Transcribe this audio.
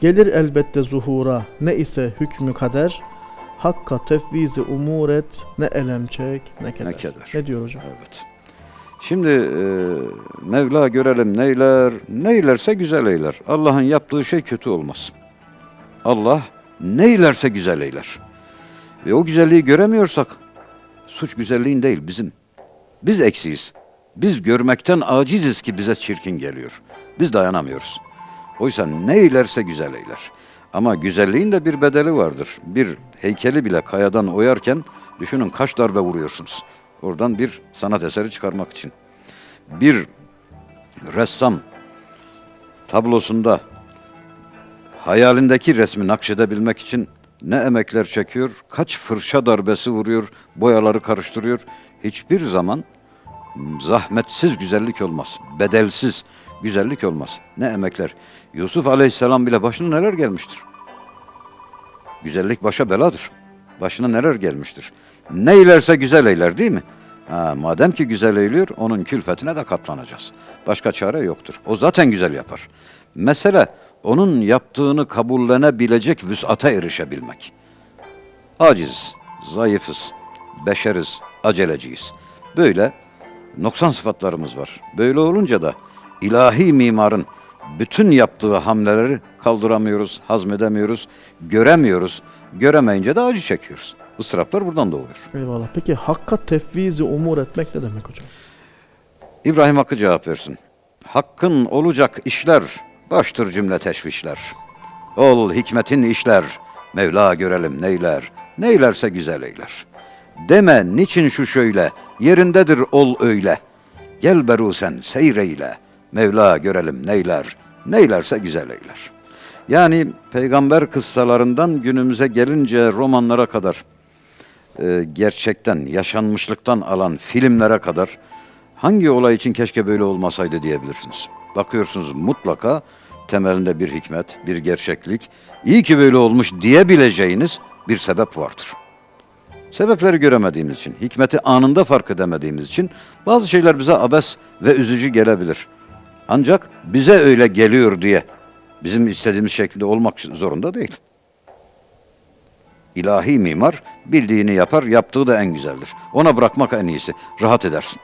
Gelir elbette zuhura ne ise hükmü kader. Hakka tefvizi umur et ne elem çek ne keder. Ne keder. Ne diyor hocam? Evet. Şimdi e, Mevla görelim neyler, neylerse güzel eyler. Allah'ın yaptığı şey kötü olmaz. Allah neylerse güzel eyler. Ve o güzelliği göremiyorsak suç güzelliğin değil bizim. Biz eksiyiz. Biz görmekten aciziz ki bize çirkin geliyor. Biz dayanamıyoruz. Oysa neylerse güzel eyler. Ama güzelliğin de bir bedeli vardır. Bir heykeli bile kayadan oyarken düşünün kaç darbe vuruyorsunuz. Oradan bir sanat eseri çıkarmak için. Bir ressam tablosunda hayalindeki resmi nakşedebilmek için ne emekler çekiyor, kaç fırça darbesi vuruyor, boyaları karıştırıyor. Hiçbir zaman zahmetsiz güzellik olmaz, bedelsiz güzellik olmaz. Ne emekler. Yusuf Aleyhisselam bile başına neler gelmiştir. Güzellik başa beladır. Başına neler gelmiştir. Ne eylerse güzel eyler değil mi? Ha, madem ki güzel eyliyor, onun külfetine de katlanacağız. Başka çare yoktur. O zaten güzel yapar. Mesele onun yaptığını kabullenebilecek vüsata erişebilmek. Aciziz, zayıfız, beşeriz, aceleciyiz. Böyle noksan sıfatlarımız var. Böyle olunca da ilahi mimarın bütün yaptığı hamleleri kaldıramıyoruz, hazmedemiyoruz, göremiyoruz. Göremeyince de acı çekiyoruz. Isıraplar buradan doğuyor. Eyvallah. Peki hakka tefvizi umur etmek ne demek hocam? İbrahim Hakkı cevap versin. Hakkın olacak işler, baştır cümle teşvişler. Ol hikmetin işler, Mevla görelim neyler, neylerse güzel eyler. Deme niçin şu şöyle, yerindedir ol öyle. Gel beru sen seyreyle, Mevla görelim neyler, neylerse güzel eyler. Yani peygamber kıssalarından günümüze gelince romanlara kadar e, gerçekten, yaşanmışlıktan alan filmlere kadar hangi olay için keşke böyle olmasaydı diyebilirsiniz. Bakıyorsunuz mutlaka temelinde bir hikmet, bir gerçeklik, iyi ki böyle olmuş diyebileceğiniz bir sebep vardır. Sebepleri göremediğimiz için, hikmeti anında fark edemediğimiz için bazı şeyler bize abes ve üzücü gelebilir. Ancak bize öyle geliyor diye bizim istediğimiz şekilde olmak zorunda değil. İlahi mimar bildiğini yapar, yaptığı da en güzeldir. Ona bırakmak en iyisi. Rahat edersin.